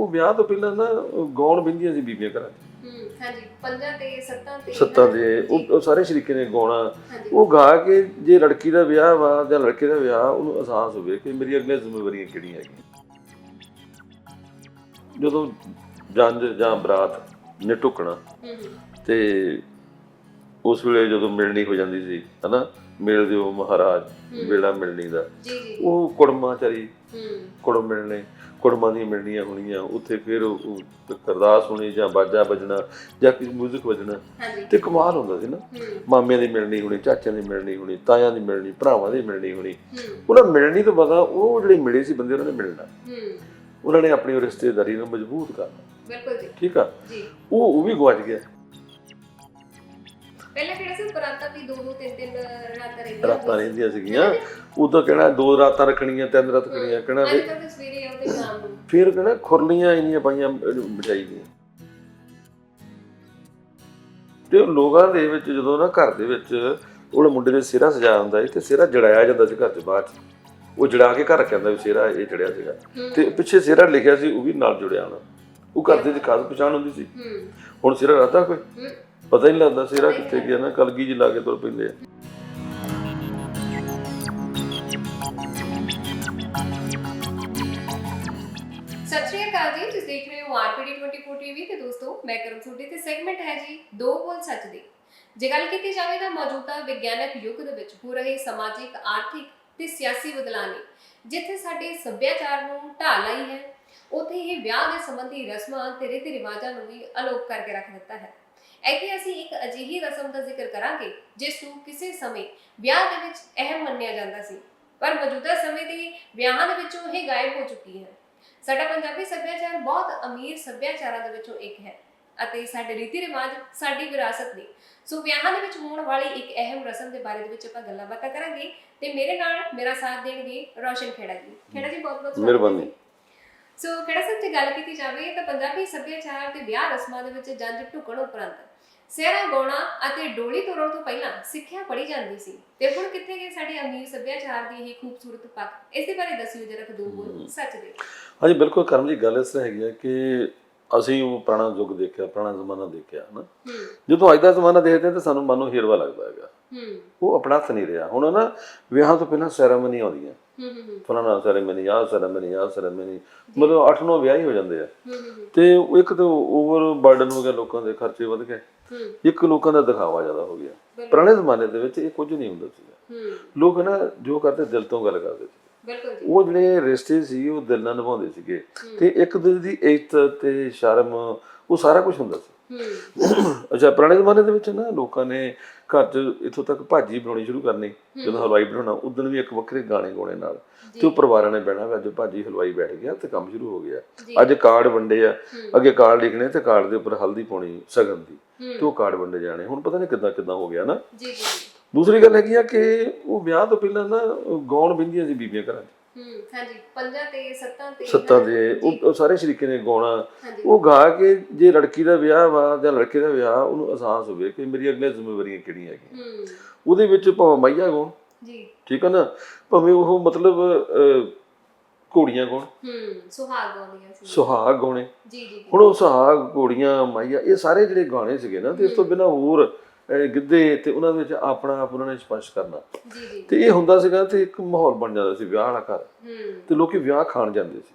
ਉਹ ਵਿਆਹ ਤੋਂ ਪਹਿਲਾਂ ਨਾ ਗਾਉਣ ਬਿੰਦੀਆਂ ਸੀ ਬੀਬੀਆਂ ਘਰਾਂ 'ਚ। ਹੂੰ ਹਾਂਜੀ ਪੰਜਾਂ ਤੇ ਸੱਤਾਂ ਤੇ ਸੱਤਾਂ ਦੇ ਉਹ ਉਹ ਸਾਰੇ ਸ਼ਰੀਕੇ ਨੇ ਗਾਉਣਾ। ਉਹ ਗਾ ਕੇ ਜੇ ਲੜਕੀ ਦਾ ਵਿਆਹ ਵਾ ਜਾਂ ਲੜਕੇ ਦਾ ਵਿਆਹ ਉਹਨੂੰ ਅਹਿਸਾਸ ਹੋਵੇ ਕਿ ਮੇਰੀ ਅਗਲੇ ਜ਼ਿੰਮੇਵਾਰੀਆਂ ਕਿਹੜੀਆਂ ਹੈਗੀਆਂ। ਜਦੋਂ ਜੰਜ ਜਾਂ ਬਰਾਤ ਨੇ ਟੁਕਣਾ ਤੇ ਉਸ ਵੇਲੇ ਜਦੋਂ ਮਿਲਣੀ ਹੋ ਜਾਂਦੀ ਸੀ ਹਨਾ ਮਿਲ ਦਿਓ ਮਹਾਰਾਜ। ਵੇਲਾ ਮਿਲਣੀ ਦਾ। ਉਹ ਕੁੜਮਾਂ ਚਾਰੀ ਹੂੰ। ਕੁੜਮ ਮਿਲਣੇ। ਕੁੜਮਾਂ ਦੀਆਂ ਮਿਲਣੀਆਂ ਹੋਣੀਆਂ ਉੱਥੇ ਫਿਰ ਉਹ ਅਰਦਾਸ ਹੋਣੀ ਜਾਂ ਬਾਜਾ ਵੱਜਣਾ ਜਾਂ ਕਿਸੇ 뮤직 ਵੱਜਣਾ ਤੇ ਕਮਾਲ ਹੁੰਦਾ ਸੀ ਨਾ। ਮਾਮਿਆਂ ਦੀ ਮਿਲਣੀ ਹੋਣੀ ਚਾਚਿਆਂ ਦੀ ਮਿਲਣੀ ਹੋਣੀ ਤਾਇਆਂ ਦੀ ਮਿਲਣੀ ਭਰਾਵਾਂ ਦੀ ਮਿਲਣੀ ਹੋਣੀ। ਉਹਨਾਂ ਮਿਲਣੀ ਤੋਂ ਬਾਅਦ ਉਹ ਜਿਹੜੇ ਮਿਲੇ ਸੀ ਬੰਦੇ ਉਹਨਾਂ ਨੇ ਮਿਲਣਾ। ਉਹਨਾਂ ਨੇ ਆਪਣੀ ਰਿਸ਼ਤੇਦਾਰੀ ਨੂੰ ਮਜ਼ਬੂਤ ਕਰਨਾ। ਬਿਲਕੁਲ ਜੀ। ਠੀਕ ਆ? ਜੀ। ਉਹ ਉਹ ਵੀ ਗਵਾਚ ਗਿਆ। ਪਹਿਲਾਂ ਕਿਹੜਾ ਸੀ? ਬਰਾਤਾਂ ਵੀ ਦੋ ਦੋ ਤਿੰਨ ਤਿੰਨ ਰਾਤਾਂ ਰਹਿੰਦੀਆਂ ਰਾਤਾਂ ਰਹਿੰਦੀਆਂ ਸੀਗੀਆਂ। ਉਦੋਂ ਕਹਿਣਾ ਦੋ ਰਾਤਾਂ ਰੱਖਣੀਆਂ ਤਿੰਨ ਰਾਤ ਰੱਖਣੀਆਂ ਕਹਿਣਾ ਅੱਜ ਵੀ ਕੱਲ੍ਹ ਤਾਂ ਸਵੇਰੇ ਆਉਂਦੇ ਸ਼ਾਮ ਨੂੰ। ਫਿਰ ਕਹਿਣਾ ਖੁਰਲੀਆਂ ਇੰਨੀਆਂ ਪਾਈਆਂ ਦੀਆਂ ਤੇ ਲੋਕਾਂ ਦੇ ਵਿੱਚ ਜਦੋਂ ਨਾ ਘਰ ਦੇ ਵਿੱਚ ਉਹ ਮੁੰਡੇ ਦੇ ਸਿਹਰਾ ਸਜਾ ਹੁੰਦਾ ਸੀ ਤੇ ਸਿਹਰਾ ਜੜਾਇਆ ਜਾਂਦਾ ਸੀ ਘਰ ਦੇ ਬਾਅਦ। ਉਹ ਜੜਾ ਕੇ ਘਰ ਰੱਖਿਆ ਹੁੰਦਾ ਵੀ ਸਿਹਰਾ ਇਹ ਜੜਿਆ ਸੀਗਾ। ਤੇ ਪਿੱਛੇ ਸਿਹਰਾ ਲਿਖਿਆ ਸੀ ਉਹ ਵੀ ਨਾਲ ਜੁੜਿਆ ਹੋਣਾ। ਉਹ ਘਰ ਦੇ ਵਿੱਚ ਖਾਸ ਪਛਾਣ ਹੁੰਦੀ ਸੀ। ਹੁਣ ਸਿਹਰਾ ਰਹਤਾ ਕੋਈ? ਪਤਾ ਹੀ ਨਹੀਂ ਲੱਗਦਾ ਸਿਹਰਾ ਕਿੱਥੇ ਗਿਆ ਨਾ, ਕਲਗੀ ਜੀ ਲਾ ਕੇ ਤੁਰ ਪੈਂਦੇ ਆ। ਸਤਿ ਸ਼੍ਰੀ ਅਕਾਲ ਜੀ, ਤੁਸੀਂ ਦੇਖ ਰਹੇ ਹੋ ਆਰਪੀਡੀ 24 ਟੀਵੀ ਤੇ ਦੋਸਤੋ, ਮੈਂ ਕਰਮ ਸੂਡੀ ਤੇ ਸੈਗਮੈਂਟ ਹੈ ਜੀ, ਦੋ ਬੋਲ ਸੱਚ ਦੀ। ਜੇ ਗੱਲ ਕੀਤੀ ਜਾਵੇ ਤਾਂ ਮੌਜੂਦਾ ਵਿਗਿਆਨਕ ਯੁੱਗ ਦੇ ਵਿੱਚ ਹੋ ਰਹੇ ਸਮਾਜਿਕ, ਆਰਥਿਕ ਤੇ ਸਿਆਸੀ ਬਦਲਾਅ ਨੇ, ਜਿੱਥੇ ਸਾਡੇ ਸੱਭਿਆਚਾਰ ਨੂੰ ਢਾਲ ਲਾਈ ਹੈ, ਉੱਥੇ ਹੀ ਵਿਆਹ ਦੇ ਸੰਬੰਧੀ ਰਸਮਾਂ, ਤੇ ਰੀਤੀ ਰਿਵਾਜਾਂ ਨੂੰ ਵੀ ਅਲੋਪ ਕਰਕੇ ਰੱਖ ਦਿੱਤਾ ਹੈ। ਇੱਥੇ ਅਸੀਂ ਇੱਕ ਅਜਿਹੀ ਰਸਮ ਦਾ ਜ਼ਿਕਰ ਕਰਾਂਗੇ ਜਿਸ ਨੂੰ ਕਿਸੇ ਸਮੇਂ ਵਿਆਹ ਦੇ ਵਿੱਚ ਅਹਿਮ ਮੰਨਿਆ ਜਾਂਦਾ ਸੀ ਪਰ ਮੌਜੂਦਾ ਸਮੇਂ ਦੇ ਵਿਆਹਾਂ ਦੇ ਵਿੱਚੋਂ ਇਹ ਗਾਇਬ ਹੋ ਚੁੱਕੀ ਹੈ। ਸਾਡਾ ਪੰਜਾਬੀ ਸੱਭਿਆਚਾਰ ਬਹੁਤ ਅਮੀਰ ਸੱਭਿਆਚਾਰਾਂ ਦੇ ਵਿੱਚੋਂ ਇੱਕ ਹੈ ਅਤੇ ਸਾਡੇ ਰੀਤੀ ਰਿਵਾਜ ਸਾਡੀ ਵਿਰਾਸਤ ਨੇ। ਸੋ ਵਿਆਹਾਂ ਦੇ ਵਿੱਚ ਹੋਣ ਵਾਲੀ ਇੱਕ ਅਹਿਮ ਰਸਮ ਦੇ ਬਾਰੇ ਦੇ ਵਿੱਚ ਆਪਾਂ ਗੱਲਾਂ ਬਾਤਾਂ ਕਰਾਂਗੇ ਤੇ ਮੇਰੇ ਨਾਲ ਮੇਰਾ ਸਾਥ ਦੇਣਗੇ ਰੋਸ਼ਨ ਖੇੜਾ ਜੀ। ਖੇੜਾ ਜੀ ਬਹੁਤ ਬਹੁਤ ਮਿਹਰਬਾਨੀ। ਸੋ ਖੇੜਾ ਸਾਹਿਬ ਜੇ ਗੱਲ ਕੀਤੀ ਜਾਵੇ ਤਾਂ ਪੰਜਾਬੀ ਸੱਭਿਆਚਾਰ ਤੇ ਵਿਆਹ ਰਸਮਾਂ ਦੇ ਵਿੱਚ ਜੰਜ ਢੁਕਣ ਉਪਰੰਤ ਸਿਹਰਾ ਗਾਉਣਾ ਅਤੇ ਡੋਲੀ ਤੋੜਨ ਤੋਂ ਪਹਿਲਾਂ ਸਿੱਖਿਆ ਪੜੀ ਜਾਂਦੀ ਸੀ। ਤੇ ਹੁਣ ਕਿੱਥੇ ਗਏ ਸਾਡੇ ਅਮੀਰ ਸੱਭਿਆਚਾਰ ਦੀ ਇਹ ਖੂਬਸੂਰਤ ਪੱਖ? ਇਸ ਦੇ ਬਾਰੇ ਦੱਸਿਓ ਜਰਾ ਕਿ ਦੋ ਬੋਲ ਸੱਚ ਦੇ। ਹਾਂਜੀ ਬਿਲਕੁਲ ਕਰਮ ਜੀ ਗੱਲ ਇਸ ਤਰ੍ਹਾਂ ਹੈਗੀ ਹੈ ਕਿ ਅਸੀਂ ਉਹ ਪੁਰਾਣਾ ਯੁੱਗ ਦੇਖਿਆ ਪੁਰਾਣਾ ਜ਼ਮਾਨਾ ਦੇਖਿਆ ਹਨਾ? ਹੂੰ। ਜਦੋਂ ਅੱਜ ਦਾ ਜ਼ਮਾਨਾ ਦੇਖਦੇ ਹਾਂ ਤਾਂ ਸਾਨੂੰ ਮਨ ਨੂੰ ਹੀਰਵਾ ਲੱਗਦਾ ਹੈਗਾ। ਉਹ ਆਪਣਾ ਹੱਥ ਨਹੀਂ ਰਿਹਾ। ਹੁਣ ਨਾ ਵਿਆਹਾਂ ਤੋਂ ਪਹਿਲਾਂ ਸੈਰਾਮਨੀ ਆਉਂਦੀਆਂ। ਫਲਾਣਾ ਸੈਰਾਮਨੀ ਆਹ ਸੈਰਾਮਨੀ ਆਹ ਸੈਰਾਮਨੀ ਮਤਲਬ 8-9 ਵਿਆਹ ਹੀ ਹੋ ਜਾਂਦੇ ਆ। ਤੇ ਇੱਕ ਤਾਂ ਓਵਰ ਬਰਡਨ ਹੋ ਗਿਆ ਲੋਕਾਂ ਦੇ ਖਰਚੇ ਵਧ ਗਏ। ਇੱਕ ਲੋਕਾਂ ਦਾ ਦਿਖਾਵਾ ਜ਼ਿਆਦਾ ਹੋ ਗਿਆ। ਪੁਰਾਣੇ ਜ਼ਮਾਨੇ ਦੇ ਵਿੱਚ ਇਹ ਕੁਝ ਨਹੀਂ ਹੁੰਦਾ ਸੀਗਾ। ਲੋਕ ਨਾ ਜੋ ਕਰਦੇ ਦਿਲ ਤੋਂ ਗੱਲ ਕਰਦੇ ਸੀ। ਬਿਲਕੁਲ ਜੀ। ਉਹ ਜਿਹੜੇ ਰਿਸ਼ਤੇ ਸੀ ਉਹ ਦਿਲ ਨਾਲ ਨਿਭਾਉਂਦੇ ਸੀਗੇ। ਤੇ ਇੱਕ ਦੂਜੇ ਦੀ ਇੱਜ਼ਤ ਤੇ ਸ਼ਰਮ ਉਹ ਸਾਰਾ ਕੁਝ ਹੁੰਦਾ ਸੀ। ਅੱਛਾ ਪੁਰਾਣੇ ਜ਼ਮਾਨੇ ਦੇ ਵਿੱਚ ਨਾ ਲੋਕਾਂ ਨੇ ਘਰ 'ਚ ਇੱਥੋਂ ਤੱਕ ਭਾਜੀ ਬਣਾਉਣੀ ਸ਼ੁਰੂ ਕਰਨੀ ਜਦੋਂ ਹਲਵਾਈ ਬਣਾਉਣਾ ਉਦੋਂ ਵੀ ਇੱਕ ਵੱਖਰੇ ਗਾਣੇ ਗਾਉਣੇ ਨਾਲ। ਤੇ ਉਹ ਪਰਿਵਾਰਾਂ ਨੇ ਬਹਿਣਾ ਅੱਜ ਭਾਜੀ ਹਲਵਾਈ ਬੈਠ ਗਿਆ ਤੇ ਕੰਮ ਸ਼ੁਰੂ ਹੋ ਗਿਆ। ਅੱਜ ਕਾਰਡ ਵੰਡੇ ਆ। ਅੱਗੇ ਕਾਰਡ ਲਿਖਣੇ ਤੇ ਕਾਰਡ ਦੇ ਉੱਪਰ ਹਲਦੀ ਪਾਉਣੀ ਸਗਨ ਦੀ। ਤੇ ਉਹ ਕਾਰਡ ਵੰਡੇ ਜਾਣੇ। ਹੁਣ ਪਤਾ ਨਹੀਂ ਕਿੱਦਾਂ ਕਿੱਦਾਂ ਹੋ ਗਿਆ ਨਾ। ਜੀ ਜੀ। ਦੂਸਰੀ ਗੱਲ ਹੈਗੀ ਆ ਕਿ ਉਹ ਵਿਆਹ ਤੋਂ ਪਹਿਲਾਂ ਨਾ ਗਾਉਣ ਬਿੰਦੀਆਂ ਸੀ ਬੀਬੀਆਂ ਘਰਾਂ 'ਚ। ਹੂੰ ਹਾਂਜੀ ਪੰਜਾਂ ਤੇ ਸੱਤਾਂ ਤੇ ਸੱਤਾਂ ਦੇ ਉਹ ਉਹ ਸਾਰੇ ਸ਼ਰੀਕੇ ਨੇ ਗਾਉਣਾ। ਉਹ ਗਾ ਕੇ ਜੇ ਲੜਕੀ ਦਾ ਵਿਆਹ ਵਾ ਜਾਂ ਲੜਕੇ ਦਾ ਵਿਆਹ ਉਹਨੂੰ ਅਹਿਸਾਸ ਹੋਵੇ ਕਿ ਮੇਰੀ ਅਗਲੇ ਜ਼ਿੰਮੇਵਾਰੀਆਂ ਕਿਹੜੀਆਂ ਹੈਗੀਆਂ। ਹੂੰ। ਉਹਦੇ ਵਿੱਚ ਭਾਵੇਂ ਮਾਈਆ ਗਾਉਣ। ਜੀ। ਠੀਕ ਹੈ ਨਾ? ਭਾਵੇਂ ਉਹ ਮਤਲਬ ਘੋੜੀਆਂ ਗਾਉਣ। ਹੂੰ ਸੁਹਾਗ ਗਾਉਂਦੀਆਂ ਸੀ। ਸੁਹਾਗ ਗਾਉਣੇ। ਜੀ ਜੀ। ਹੁਣ ਉਹ ਸੁਹਾਗ ਘੋੜੀਆਂ ਮਾਈਆ ਇਹ ਸਾਰੇ ਜਿਹੜੇ ਗਾਣੇ ਸੀਗੇ ਨਾ ਤੇ ਇਸ ਤੋਂ ਬਿਨਾ ਹੋਰ ਗਿੱਧੇ ਤੇ ਉਹਨਾਂ ਵਿੱਚ ਆਪਣਾ ਆਪ ਉਹਨਾਂ ਨੇ ਸਪਸ਼ਟ ਕਰਨਾ। ਜੀ ਜੀ। ਤੇ ਇਹ ਹੁੰਦਾ ਸੀਗਾ ਤੇ ਇੱਕ ਮਾਹੌਲ ਬਣ ਜਾਂਦਾ ਸੀ ਵਿਆਹ ਵਾਲਾ ਘਰ। ਹੂੰ। ਤੇ ਲੋਕੀ ਵਿਆਹ ਖਾਣ ਜਾਂਦੇ ਸੀ।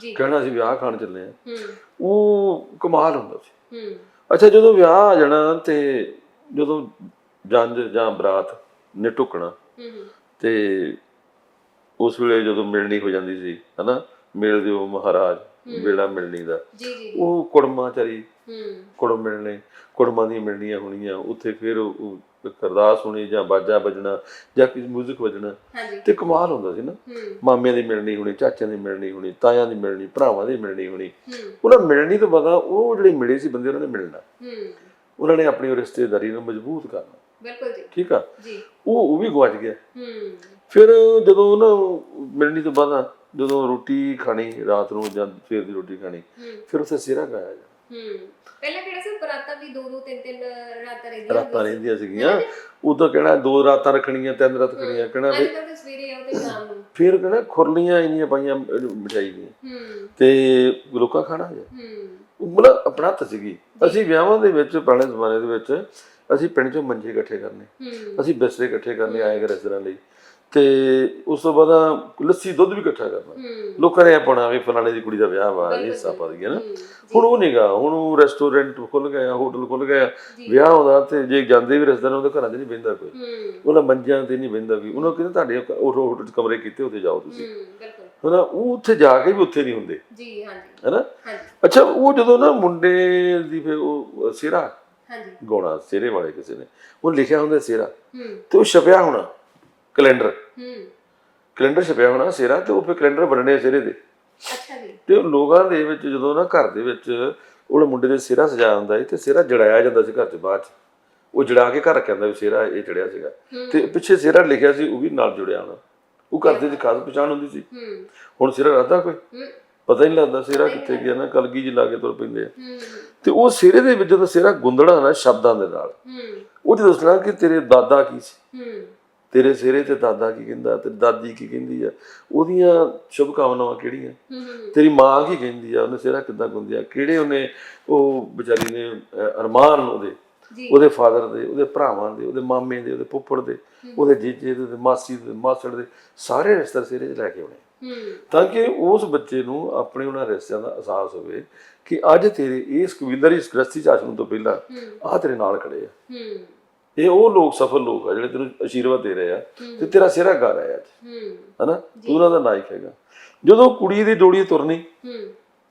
ਜੀ। ਕਹਿਣਾ ਸੀ ਵਿਆਹ ਖਾਣ ਚੱਲੇ ਆ। ਹੂੰ। ਉਹ ਕਮਾਲ ਹੁੰਦਾ ਸੀ। ਹੂੰ। ਅੱਛਾ ਜਦੋਂ ਵਿਆਹ ਆ ਜਾਣਾ ਤੇ ਜਦੋਂ ਜੰਜ ਜਾਂ ਬਰਾਤ ਨੇ ਟੁਕਣਾ ਹੂੰ ਤੇ ਉਸ ਵੇਲੇ ਜਦੋਂ ਮਿਲਣੀ ਹੋ ਜਾਂਦੀ ਸੀ ਹਨਾ? ਮਿਲ ਦਿਓ ਮਹਾਰਾਜ ਵੇਲਾ ਮਿਲਣੀ ਦਾ। ਜੀ ਜੀ। ਜੀ। ਉਹ ਕੁੜਮਾਂ ਚਾਰੀ ਹੂੰ। ਕੁੜਮ ਮਿਲਣੇ ਕੁੜਮਾਂ ਦੀਆਂ ਮਿਲਣੀਆਂ ਹੋਣੀਆਂ ਉੱਥੇ ਫਿਰ ਉਹ ਅਰਦਾਸ ਹੋਣੀ ਜਾਂ ਬਾਜਾ ਵੱਜਣਾ ਜਾਂ ਕਿਸੇ 뮤직 ਵੱਜਣਾ ਤੇ ਕਮਾਲ ਹੁੰਦਾ ਸੀ ਨਾ। ਮਾਮਿਆਂ ਦੀ ਮਿਲਣੀ ਹੋਣੀ ਚਾਚਿਆਂ ਦੀ ਮਿਲਣੀ ਹੋਣੀ ਤਾਇਆਂ ਦੀ ਮਿਲਣੀ ਭਰਾਵਾਂ ਦੀ ਮਿਲਣੀ ਹੋਣੀ। ਉਹਨਾਂ ਮਿਲਣੀ ਤੋਂ ਬਾਅਦ ਉਹ ਜਿਹੜੇ ਮਿਲੇ ਸੀ ਬੰਦੇ ਉਹਨਾਂ ਨੇ ਮਿਲਣਾ। ਉਹਨਾਂ ਨੇ ਆਪਣੀ ਰਿਸ਼ਤੇਦਾਰੀ ਨੂੰ ਮਜ਼ਬੂਤ ਕਰਨਾ। ਬਿਲਕੁਲ ਜੀ। ਠੀਕ ਆ? ਜੀ। ਉਹ ਉਹ ਵੀ ਗਵਾਚ ਗਿਆ। ਹੂੰ। ਫਿਰ ਜਦੋਂ ਨਾ ਮਿਲਣੀ ਤੋਂ ਬਾਅਦ ਜਦੋਂ ਰੋਟੀ ਖਾਣੀ ਰਾਤ ਨੂੰ ਜਾਂ ਸਵੇਰ ਦੀ ਰੋਟੀ ਖਾਣੀ ਫਿਰ ਉੱਥੇ ਸਿਹਰਾ ਗਾਇਆ ਜਾ ਹੂੰ। ਪਹਿਲਾਂ ਕਿਹੜਾ ਸੀ? ਬਰਾਤਾਂ ਵੀ ਦੋ ਦੋ ਤਿੰਨ ਤਿੰਨ ਰਾਤਾਂ ਰਹਿੰਦੀਆਂ ਰਾਤਾਂ ਰਹਿੰਦੀਆਂ ਸੀਗੀਆਂ। ਉਦੋਂ ਕਹਿਣਾ ਦੋ ਰਾਤਾਂ ਰੱਖਣੀਆਂ ਤਿੰਨ ਰਾਤ ਰੱਖਣੀਆਂ ਕਹਿਣਾ ਅੱਜ ਵੀ ਕੱਲ੍ਹ ਤਾਂ ਸਵੇਰੇ ਆਉਂਦੇ ਸ਼ਾਮ ਨੂੰ। ਫਿਰ ਕਹਿੰਦਾ ਖੁਰਲੀਆਂ ਇੰਨੀਆਂ ਪਾਈਆਂ ਅਹ, ਮਠਿਆਈ ਦੀਆਂ। ਤੇ ਲੋਕਾਂ ਖਾਣਾ ਹੈ ਹੂੰ। ਮਤਲਬ ਆਪਣਾ ਸੀਗੀ। ਅਸੀਂ ਵਿਆਹਾਂ ਦੇ ਵਿੱਚ ਪੁਰਾਣੇ ਜ਼ਮਾਨੇ ਦੇ ਵਿੱਚ ਅਸੀਂ ਪਿੰਡ ਚੋਂ ਮੰਜੇ ਇਕੱਠੇ ਕਰਨੇ। ਅਸੀਂ ਬਿਸਤਰੇ ਇਕੱਠੇ ਕਰਨੇ ਆਏ ਗਏ ਰਿਸ਼ਤੇਦਾਰਾਂ ਲਈ। ਤੇ ਉਸ ਤੋਂ ਬਾਅਦ ਲੱਸੀ ਦੁੱਧ ਵੀ ਇਕੱਠਾ ਕਰਨਾ। ਲੋਕਾਂ ਨੇ ਪਾਉਣਾ ਵੀ ਫਲਾਣੇ ਦੀ ਕੁੜੀ ਦਾ ਵਿਆਹ ਵਾ ਇਹ ਸਾਪਾ ਦੀ ਹੈ ਨਾ? ਹੁਣ ਉਹ ਨਹੀਂਗਾ ਹੁਣ ਉਹ ਰੈਸਟੋਰੈਂਟ ਖੁੱਲ ਗਏ ਆ ਹੋਟਲ ਖੁੱਲ ਗਏ ਆ ਵਿਆਹ ਹੁੰਦਾ ਤੇ ਜੇ ਜਾਂਦੇ ਵੀ ਰਿਸ਼ਤੇਦਾਰਾਂ ਉਹਦੇ ਘਰਾਂ 'ਚ ਨਹੀਂ ਬਹਿੰਦਾ ਕੋਈ। ਉਹਨਾਂ ਮੰਜਿਆਂ ਤੇ ਨਹੀਂ ਬਹਿੰਦਾ ਵੀ ਉਹਨਾਂ ਕਹਿੰਦੇ ਤੁਹਾਡੇ ਉਹ ਹੋਟਲ 'ਚ ਕਮਰੇ ਕੀਤੇ ਉੱਥੇ ਜਾਓ ਤੁਸੀਂ। ਹਨਾ ਉਹ ਉੱਥੇ ਜਾ ਕੇ ਵੀ ਉੱਥੇ ਨਹੀਂ ਹੁੰਦੇ। ਜੀ ਹਾਂਜੀ। ਹਨਾ ਹਾਂਜੀ। ਅੱਛਾ ਉਹ ਜਦੋਂ ਨਾ ਮੁੰਡੇ ਦੀ ਫਿਰ ਉਹ ਹਾਂਜੀ ਗਾਉਣਾ ਸਿਹਰੇ ਵਾਲੇ ਕਿਸੇ ਨੇ। ਉਹ ਲਿਖਿਆ ਹੁੰਦਾ ਸਿਹਰਾ। ਹੂੰ। ਤੇ ਉਹ ਛਪਿਆ ਹੋਣਾ ਕੈਲੰਡਰ। ਹੂੰ। ਕੈਲੰਡਰ ਛਪਿਆ ਹੋਣਾ ਸਿਹਰਾ ਤੇ ਉਹ ਫਿਰ ਕੈਲੰਡਰ ਬਣਨੇ ਸਿਹਰੇ ਦੇ। ਅੱਛਾ ਜੀ। ਤੇ ਲੋਕਾਂ ਦੇ ਵਿੱਚ ਜਦੋਂ ਨਾ ਘਰ ਦੇ ਵਿੱਚ ਉਹ ਮੁੰਡੇ ਦੇ ਸਿਹਰਾ ਸਜਾਇਆ ਹੁੰਦਾ ਸੀ ਤੇ ਸਿਹਰਾ ਜੜਾਇਆ ਜਾਂਦਾ ਸੀ ਘਰ 'ਚ ਬਾਅਦ 'ਚ। ਉਹ ਜੜਾ ਕੇ ਘਰ ਕਹਿੰਦਾ ਵੀ ਸਿਹਰਾ ਇਹ ਚੜਿਆ ਸੀਗਾ। ਤੇ ਪਿੱਛੇ ਸਿਹਰਾ ਲਿਖਿਆ ਸੀ ਉਹ ਵੀ ਨਾਲ ਜੁੜਿਆ ਹੋਣਾ। ਉਹ ਘਰ ਦੇ ਵਿੱਚ ਖਾਸ ਪਛਾਣ ਹੁੰਦੀ ਸੀ। ਹੂੰ। ਹੁਣ ਸਿਹਰਾ ਰਹਦਾ ਕੋਈ? ਹੂੰ। ਪਤਾ ਹੀ ਨਹੀਂ ਲੱਗਦਾ ਸਿਹਰਾ ਕਿੱਥੇ ਗਿਆ ਨਾ ਕਲਗੀ ਜੀ ਲਾ ਕੇ ਤੁਰ ਪੈਂਦੇ ਆ। ਹੂੰ। ਤੇ ਉਹ ਸਿਹਰੇ ਦੇ ਵਿੱਚ ਜਦੋਂ ਸਿਹਰਾ ਗੁੰਦਣਾ ਨਾ ਸ਼ਬਦਾਂ ਦੇ ਨਾਲ ਹੂੰ। ਉਹ ਤੇ ਦੱਸਣਾ ਕਿ ਤੇਰੇ ਦਾਦਾ ਕੀ ਸੀ? ਹੂੰ। ਤੇਰੇ ਸਿਹਰੇ ਤੇ ਦਾਦਾ ਕੀ ਕਹਿੰਦਾ ਤੇ ਦਾਦੀ ਕੀ ਕਹਿੰਦੀ ਆ? ਉਹਦੀਆਂ ਸ਼ੁਭ ਕਾਮਨਾਵਾਂ ਕਿਹੜੀਆਂ? ਹੂੰ ਤੇਰੀ ਮਾਂ ਕੀ ਕਹਿੰਦੀ ਆ? ਉਹਨੇ ਸਿਹਰਾ ਕਿੱਦਾਂ ਗੁੰਦਿਆ? ਕਿਹੜੇ ਉਹਨੇ ਉਹ ਵਿਚਾਰੀ ਨੇ ਅਰਮਾਨ ਉਹਦੇ? ਉਹਦੇ ਫਾਦਰ ਦੇ ਉਹਦੇ ਭਰਾਵਾਂ ਦੇ ਉਹਦੇ ਮਾਮੇ ਦੇ ਉਹਦੇ ਫੁੱਫੜ ਦੇ ਉਹਦੇ ਜੀਜੇ ਦੇ ਮਾਸੀ ਦੇ ਮਾਸੜ ਦੇ ਸਾਰੇ ਰਿਸ਼ਤੇ ਸਿਹਰੇ 'ਚ ਲੈ ਕੇ ਆਉਣੇ ਤਾਂ ਕਿ ਉਸ ਬੱਚੇ ਨੂੰ ਆਪਣੇ ਉਹਨਾਂ ਰਿਸ਼ਤਿਆਂ ਦਾ ਅਹਿਸਾਸ ਹੋਵੇ ਕਿ ਅੱਜ ਤੇਰੇ ਇਸ ਕਬੀਲਦਾਰੀ ਇਸ ਗ੍ਰਸਤੀ ਚ ਆਸ਼ਰਮ ਤੋਂ ਪਹਿਲਾਂ ਆ ਤੇਰੇ ਨਾਲ ਖੜੇ ਆ। ਇਹ ਉਹ ਲੋਕ ਸਫਲ ਲੋਕ ਆ ਜਿਹੜੇ ਤੈਨੂੰ ਆਸ਼ੀਰਵਾਦ ਦੇ ਰਹੇ ਆ ਤੇ ਤੇਰਾ ਸਿਹਰਾ ਗਾ ਰਿਹਾ ਅੱਜ। ਹੂੰ। ਹਨਾ? ਤੂੰ ਉਹਨਾਂ ਦਾ ਨਾਇਕ ਹੈਗਾ। ਜਦੋਂ ਕੁੜੀ ਦੀ ਡੋਲੀ ਤੁਰਨੀ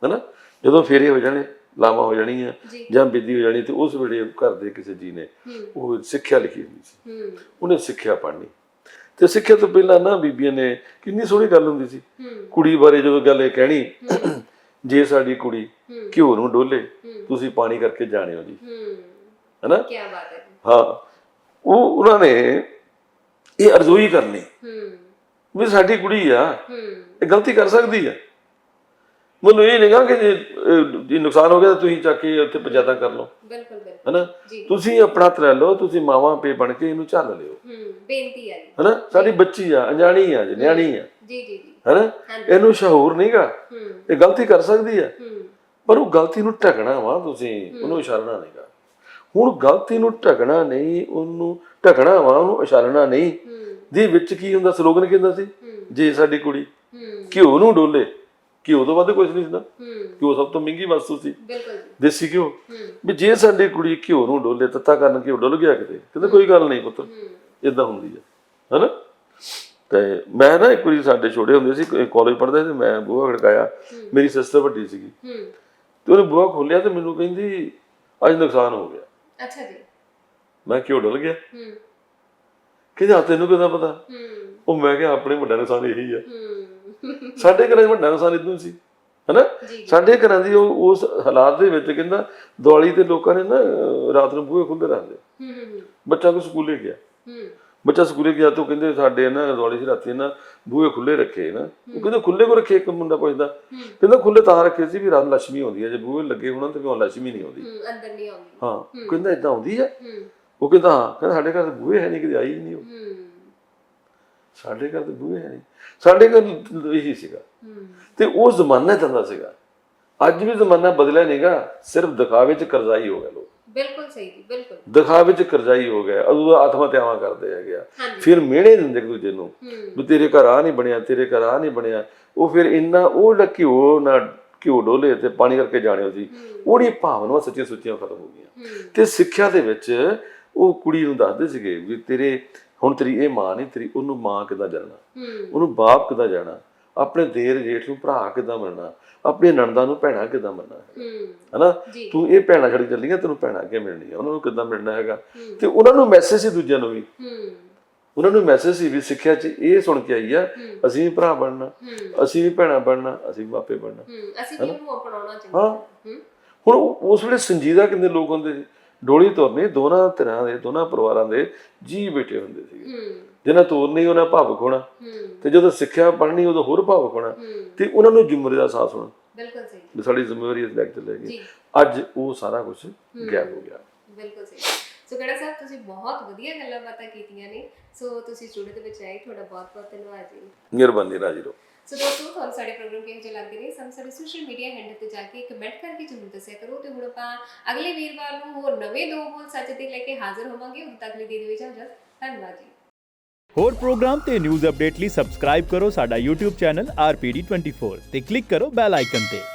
ਹਨਾ? ਜਦੋਂ ਫੇਰੇ ਹੋ ਜਾਣੇ ਲਾਵਾਂ ਹੋ ਜਾਣੀਆਂ ਜੀ। ਜਾਂ ਬਿੱਦੀ ਹੋ ਜਾਣੀ ਤੇ ਉਸ ਵੇਲੇ ਘਰ ਦੇ ਕਿਸੇ ਜੀ ਨੇ ਉਹ ਸਿੱਖਿਆ ਲਿਖੀ ਹੁੰਦੀ ਸੀ। ਉਹਨੇ ਸਿੱਖਿਆ ਪੜ੍ਹਨੀ। ਤੇ ਸਿੱਖਿਆ ਤੋਂ ਪਹਿਲਾਂ ਨਾ ਬੀਬੀਆਂ ਨੇ ਕਿੰਨੀ ਸੋਹਣੀ ਗੱਲ ਹੁੰਦੀ ਸੀ। ਕੁੜੀ ਬਾਰੇ ਜਦੋਂ ਗੱਲ ਇਹ ਕਹਿਣੀ ਜੇ ਸਾਡੀ ਕੁੜੀ ਘਿਓ ਨੂੰ ਡੋਲੇ ਤੁਸੀਂ ਪਾਣੀ ਕਰਕੇ ਜਾਣਿਓ ਜੀ। ਹੂੰ। ਹੈਨਾ? ਕੀ ਬਾਤ ਹੈ ਹਾਂ। ਉਹ ਉਹਨਾਂ ਨੇ ਇਹ ਅਰਜ਼ੋਈ ਕਰਨੀ ਵੀ ਸਾਡੀ ਕੁੜੀ ਆ ਇਹ ਗਲਤੀ ਕਰ ਸਕਦੀ ਆ। ਮੈਨੂੰ ਇਹ ਨਹੀਂਗਾ ਕਿ ਜੇ ਅਹ, ਜੇ ਨੁਕਸਾਨ ਹੋ ਗਿਆ ਤਾਂ ਤੁਸੀਂ ਚੱਕ ਕੇ ਉੱਥੇ ਪੰਚਾਇਤਾਂ ਕਰ ਲਓ। ਬਿਲਕੁਲ ਬਿਲਕੁਲ। ਹੈਨਾ? ਜੀ। ਤੁਸੀਂ ਆਪਣਾ ਲੈ ਲਓ ਤੁਸੀਂ ਮਾਵਾਂ ਪੇ ਬਣ ਕੇ ਇਹਨੂੰ ਝੱਲ ਲਿਓ। ਹੂੰ ਬੇਨਤੀ ਹੈ ਜੀ। ਹੈਨਾ? ਸਾਡੀ ਬੱਚੀ ਆ ਅਣਜਾਣੀ ਆ ਜੀ ਨਿਆਣੀ ਆ। ਜੀ ਜੀ ਜੀ। ਹੈਨਾ? ਹਾਂਜੀ। ਇਹਨੂੰ ਸ਼ਹੂਰ ਨਹੀਂਗਾ ਹੂੰ। ਇਹ ਗਲਤੀ ਕਰ ਸਕਦੀ ਆ। ਹੂੰ। ਪਰ ਉਹ ਗਲਤੀ ਨੂੰ ਢਕਣਾ ਵਾ ਤੁਸੀਂ ਉਹਨੂੰ ਇਸ਼ਾਰਨਾ ਨਹੀਂਗਾ ਹੁਣ ਗਲਤੀ ਨੂੰ ਢਕਣਾ ਨਹੀਂ ਉਹਨੂੰ ਢਕਣਾ ਵਾ ਉਹਨੂੰ ਇਸ਼ਾਰਨਾ ਨਹੀਂ। ਹੂੰ। ਦੇ ਵਿੱਚ ਕੀ ਹੁੰਦਾ ਸਲੋਗਨ ਕੀ ਹੁੰਦਾ ਸੀ? ਹੂੰ। ਜੇ ਸਾਡੀ ਕੁੜੀ ਹੂੰ। ਘਿਓ ਨੂੰ ਡੋਲੇ। ਘਿਓ ਤੋਂ ਵੱਧ ਕੁਝ ਨਹੀਂ ਸੀ ਨਾ। ਘਿਓ ਸਭ ਤੋਂ ਮਹਿੰਗੀ ਵਸਤੂ ਸੀ। ਬਿਲਕੁਲ ਦੇਸੀ ਘਿਓ। ਵੀ ਜੇ ਸਾਡੀ ਕੁੜੀ ਘਿਓ ਨੂੰ ਡੋਲੇ ਤੱਤਾ ਕਰਨ ਘਿਓ ਡੁੱਲ ਗਿਆ ਕਿਤੇ ਕਹਿੰਦੇ ਕੋਈ ਗੱਲ ਨਹੀਂ ਪੁੱਤ। ਇਦਾਂ ਹੁੰਦੀ ਹੈ ਹੈਨਾ? ਤੇ ਮੈਂ ਨਾ ਇੱਕ ਵਾਰੀ ਸਾਡੇ ਛੋਟੇ ਹੁੰਦੇ ਸੀ ਕਾਲਜ ਪੜ੍ਹਦੇ ਸੀ ਮੈਂ ਬੂਹਾ ਖੜਕਾਇਆ। ਮੇਰੀ ਸਿਸਟਰ ਵੱਡੀ ਸੀਗੀ। ਤੇ ਉਹਨੇ ਬੂਹਾ ਖੋਲਿਆ ਤੇ ਮੈਨੂੰ ਕਹਿੰਦੀ ਅੱਜ ਨੁਕਸਾਨ ਹੋ ਗਿਆ। ਅੱਛਾ ਜੀ। ਮੈਂ ਘਿਓ ਡੁੱਲ ਗਿਆ? ਕਹਿੰਦੇ ਤੈਨੂੰ ਕਿਦਾਂ ਪਤਾ? ਉਹ ਮੈਂ ਕਿਹਾ ਆਪਣੇ ਵੱਡਾ ਨੁਕਸਾਨ ਇਹੀ ਆ। ਸਾਡੇ ਘਰਾਂ 'ਚ ਵੱਡਾ ਇਨਸਾਨ ਇਦੋਂ ਸੀ ਹਨਾ? ਸਾਡੇ ਘਰਾਂ ਦੀ ਉਹ ਉਸ ਹਾਲਾਤ ਦੇ ਵਿੱਚ ਕਹਿੰਦਾ ਦਿਵਾਲੀ ਤੇ ਲੋਕਾਂ ਨੇ ਨਾ ਰਾਤ ਨੂੰ ਬੂਹੇ ਖੁੱਲ੍ਹੇ ਰੱਖਦੇ ਬੱਚਾ ਕੋ ਸਕੂਲੇ ਗਿਆ। ਬੱਚਾ ਸਕੂਲੇ ਗਿਆ ਤਾਂ ਕਹਿੰਦੇ ਸਾਡੇ ਨਾ ਦਿਵਾਲੀ ਸੀ ਰਾਤੀ ਨਾ ਬੂਹੇ ਖੁੱਲੇ ਰੱਖੇ ਨਾ। ਉਹ ਕਹਿੰਦੇ ਖੁੱਲੇ ਕੋ ਰੱਖੇ ਇੱਕ ਮੁੰਡਾ ਪੁੱਛਦਾ। ਕਹਿੰਦਾ ਖੁੱਲੇ ਤਾਂ ਰੱਖੇ ਸੀ ਵੀ ਰਾਤ ਲక్ష్ਮੀ ਆਉਂਦੀ ਹੈ ਜੇ ਬੂਹੇ ਲੱਗੇ ਹੋਣ ਤਾਂ ਕਿਉਂ ਲక్ష్ਮੀ ਨਹੀਂ ਆਉਂਦੀ। ਅੰਦਰ ਨਹੀਂ ਆਉਂਦੀ। ਹਾਂ ਕਹਿੰਦਾ ਇਦਾਂ ਆਉਂਦੀ ਹੈ। ਉਹ ਕਹਿੰਦਾ ਹਾਂ ਕਹਿੰਦਾ ਸਾਡੇ ਘਰ ਬੂਹੇ ਹੈ ਨਹੀਂ ਕਿਤੇ ਆਈ ਨਹੀਂ ਉਹ। ਸਾਡੇ ਘਰ ਤਾਂ ਬੂਹੇ ਹੈ ਨਹੀਂ। ਸਾਡੇ ਘਰ ਇਹੀ ਸੀਗਾ। ਹੂੰ। ਤੇ ਉਹ ਜ਼ਮਾਨਾ ਤਾਂ ਦਾ ਸੀਗਾ। ਅੱਜ ਵੀ ਜ਼ਮਾਨਾ ਬਦਲਿਆ ਨਹੀਂਗਾ ਸਿਰਫ ਦਿਖਾਵੇ ਚ ਕਰਜ਼ਾਈ ਹੋ ਗਏ ਲੋਕ। ਬਿਲਕੁਲ ਸਹੀ ਜੀ ਬਿਲਕੁਲ। ਦਿਖਾਵੇ ਚ ਕਰਜ਼ਾਈ ਹੋ ਗਿਆ ਉਦੋਂ ਆਤਮ ਹੱਤਿਆਵਾਂ ਕਰਦੇ ਹੈਗੇ ਆ। ਫਿਰ ਮਿਹਣੇ ਦਿੰਦੇ ਇੱਕ ਦੂਜੇ ਨੂੰ ਹੂੰ। ਵੀ ਤੇਰੇ ਘਰ ਆ ਨਹੀਂ ਬਣਿਆ ਤੇਰੇ ਘਰ ਆ ਨਹੀਂ ਬਣਿਆ। ਉਹ ਫਿਰ ਇੰਨਾ ਉਹ ਜਿਹੜਾ ਘਿਓ ਨਾ ਘਿਓ ਡੋਲੇ ਤੇ ਪਾਣੀ ਕਰਕੇ ਜਾਣਿਓ ਸੀ ਉਹਦੀ ਭਾਵਨਾਵਾਂ ਸੱਚੀਆਂ ਸੁੱਚੀਆਂ ਖਤਮ ਹੋ ਗਈਆਂ। ਹੂੰ। ਤੇ ਸਿੱਖਿਆ ਦੇ ਵਿੱਚ ਉਹ ਕੁੜੀ ਨੂੰ ਦੱਸਦੇ ਸੀਗੇ ਵੀ ਤੇਰੇ ਹੁਣ ਤੇਰੀ ਇਹ ਮਾਂ ਨਹੀਂ ਤੇਰੀ ਉਹਨੂੰ ਮਾਂ ਕਿੱਦਾਂ ਜਾਣਨਾ? ਹੂੰ। ਉਹਨੂੰ ਬਾਪ ਕਿੱਦਾਂ ਜਾਣਾ ਆਪਣੇ ਦੇਰ ਜੇਠ ਨੂੰ ਭਰਾ ਕਿੱਦਾਂ ਮੰਨਣਾ? ਆਪਣੇ ਨਣਦਾਂ ਨੂੰ ਭੈਣਾ ਕਿੱਦਾਂ ਮੰਨਣਾ ਹੂੰ। ਹਨਾ? ਤੂੰ ਇਹ ਭੈਣਾ ਛੱਡ ਚੱਲੀਆਂ ਤੈਨੂੰ ਭੈਣਾ ਅੱਗੇ ਮਿਲਣੀ ਆ? ਉਹਨਾਂ ਨੂੰ ਕਿੱਦਾਂ ਮਿਲਣਾ ਹੈਗਾ? ਹੂੰ। ਤੇ ਉਹਨਾਂ ਨੂੰ ਮੈਸੇਜ ਸੀ ਦੂਜਿਆਂ ਨੂੰ ਵੀ। ਹੂੰ। ਉਹਨਾਂ ਨੂੰ ਮੈਸੇਜ ਸੀ ਵੀ ਸਿੱਖਿਆ 'ਚ ਇਹ ਸੁਣ ਕੇ ਆਈ ਆ ਹੂੰ। ਅਸੀਂ ਵੀ ਭਰਾ ਬਣਨਾ ਹੂੰ। ਅਸੀਂ ਵੀ ਭੈਣਾ ਬਣਨਾ ਅਸੀਂ ਵੀ ਮਾਪੇ ਬਣਨਾ। ਹੂੰ। ਅਸੀਂ ਵੀ ਉਹਨੂੰ ਅਪਣਾਉਣਾ ਚਾਹੀਦਾ ਹਾਂ। ਹੂੰ। ਹੁਣ ਉਸ ਵੇਲੇ ਸੰਜੀਦਾ ਕਿੰਨੇ ਲੋਕ ਹੁੰਦੇ ਸੀ? ਡੋਲੀ ਤੁਰਨੀ ਦੋਨਾਂ ਤਰ੍ਹਾਂ ਦੇ ਦੋਨਾਂ ਪਰਿਵਾਰਾਂ ਦੇ ਜੀ ਬੈਠੇ ਹੁੰਦੇ ਸੀ ਹੂੰ। ਜਿਹਨਾਂ ਤੋਰਨੀ ਉਹਨਾਂ ਭਾਵੁਕ ਹੋਣਾ ਤੇ ਜਦੋਂ ਸਿੱਖਿਆ ਪੜ੍ਹਨੀ ਉਦੋਂ ਹੋਰ ਭਾਵੁਕ ਹੋਣਾ ਤੇ ਉਹਨਾਂ ਨੂੰ ਜ਼ਿੰਮੇਵਾਰੀ ਦਾ ਅਹਿਸਾਸ ਹੋਣਾ। ਬਿਲਕੁਲ ਸਹੀ। ਸਾਡੀ ਜ਼ਿੰਮੇਵਾਰੀ ਇਸ ਲੈ ਕੇ ਚੱਲੇਗੀ ਜੀ। ਅੱਜ ਉਹ ਸਾਰਾ ਕੁਝ ਗਾਇਬ ਹੋ ਗਿਆ। ਬਿਲਕੁਲ ਸਹੀ। ਸੋ ਕਿਹੜਾ ਸਾਹਿਬ ਤੁਸੀਂ ਬਹੁਤ ਵਧੀਆ ਗੱਲਾਂ ਬਾਤਾਂ ਕੀਤੀਆਂ ਨੇ। ਸੋ ਤੁਸੀਂ ਸਟੂਡੀਓ ਦੇ ਵਿੱਚ ਆਏ ਤੁਹਾਡਾ ਬਹੁਤ ਬਹੁਤ ਧੰਨਵਾਦ ਜੀ। ਮਿਹਰਬਾਨੀ ਰਾਜੀ ਰਹੋ। ਸੋ ਦੋਸਤੋ, ਤੁਹਾਨੂੰ ਸਾਡੇ ਪ੍ਰੋਗਰਾਮ ਕਿਹੋ ਜਿਹੇ ਲੱਗਦੇ ਨੇ, ਸਾਨੂੰ ਸਾਡੇ ਸੋਸ਼ਲ ਮੀਡੀਆ ਹੈਂਡਲ ਤੇ ਜਾ ਕੇ ਕਮੈਂਟ ਕਰਕੇ ਜ਼ਰੂਰ ਦੱਸਿਆ ਕਰੋ ਤੇ ਹੁਣ ਆਪਾਂ ਅਗਲੇ ਵੀਰਵਾਰ ਨੂੰ ਹੋਰ ਨਵੇਂ ਦੋ ਬੋਲ ਸੱਚ ਦੇ ਲੈ ਕੇ ਹਾਜ਼ਰ ਹੋਵਾਂਗੇ। ਉਦੋਂ ਤੱਕ ਲਈ ਦੇ ਦਿਓ ਇਜਾਜ਼ਤ ਧੰਨਵਾਦ ਜੀ। ਹੋਰ ਪ੍ਰੋਗਰਾਮ ਤੇ ਨਿਊਜ਼ ਅਪਡੇਟ ਲਈ ਸਬਸਕ੍ਰਾਈਬ ਕਰੋ ਸਾਡਾ YouTube ਚੈਨਲ RPD24 ਤੇ ਕਲਿੱਕ ਕਰੋ ਬੈਲ ਆਈਕਨ ਤੇ।